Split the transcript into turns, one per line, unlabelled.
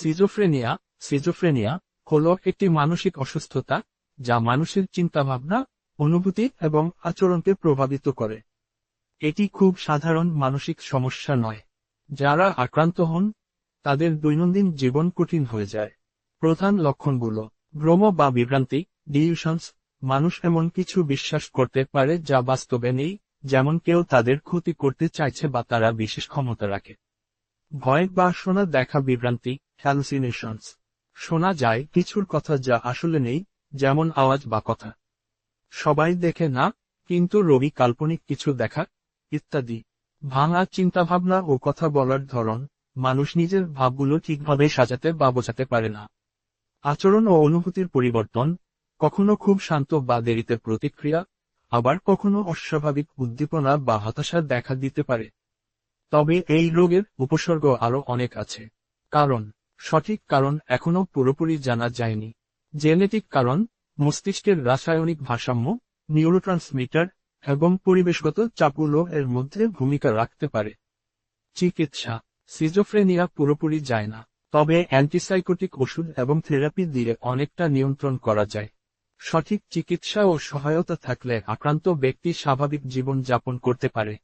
Schizophrenia schizophrenia হল একটি মানসিক অসুস্থতা, যা মানুষের চিন্তাভাবনা, অনুভূতি এবং আচরণকে প্রভাবিত করে। এটি খুব সাধারণ মানসিক সমস্যা নয়। যারা আক্রান্ত হন, তাদের দৈনন্দিন জীবন কঠিন হয়ে যায়। প্রধান লক্ষণগুলো, ভ্রম বা বিভ্রান্তি ডিউশনস মানুষ এমন কিছু বিশ্বাস করতে পারে যা বাস্তবে নেই, যেমন কেউ তাদের ক্ষতি করতে চাইছে বা তারা বিশেষ ক্ষমতা রাখে। ভয় বা শোনা দেখা বিভ্রান্তি হ্যালুসিনেশনস শোনা যায় কিছুর কথা যা আসলে নেই, যেমন আওয়াজ বা কথা। সবাই দেখে না, কিন্তু রবি কাল্পনিক কিছু দেখা, ইত্যাদি। ভাঙা চিন্তাভাবনা ও কথা বলার ধরন, মানুষ নিজের ভাবগুলো ঠিকভাবে সাজাতে বা বোঝাতে পারে না। আচরণ ও অনুভূতির পরিবর্তন, কখনো খুব শান্ত বা দেরিতে প্রতিক্রিয়া, আবার কখনো অস্বাভাবিক উদ্দীপনা বা হতাশা দেখা দিতে পারে। তবে এই রোগের উপসর্গ আরও অনেক আছে। কারণ, সঠিক কারণ এখনও পুরোপুরি জানা যায়নি। জেনেটিক কারণ, মস্তিষ্কের রাসায়নিক ভারসাম্য, নিউরোট্রান্সমিটার এবং পরিবেশগত চাপগুলো এর মধ্যে ভূমিকা রাখতে পারে। চিকিৎসা, সিজোফ্রেনিয়া পুরোপুরি যায় না। তবে অ্যান্টিসাইকোটিক ওষুধ এবং থেরাপি দিয়ে অনেকটা নিয়ন্ত্রণ করা যায়। সঠিক চিকিৎসা ও সহায়তা থাকলে আক্রান্ত ব্যক্তি স্বাভাবিক জীবন যাপন করতে পারে।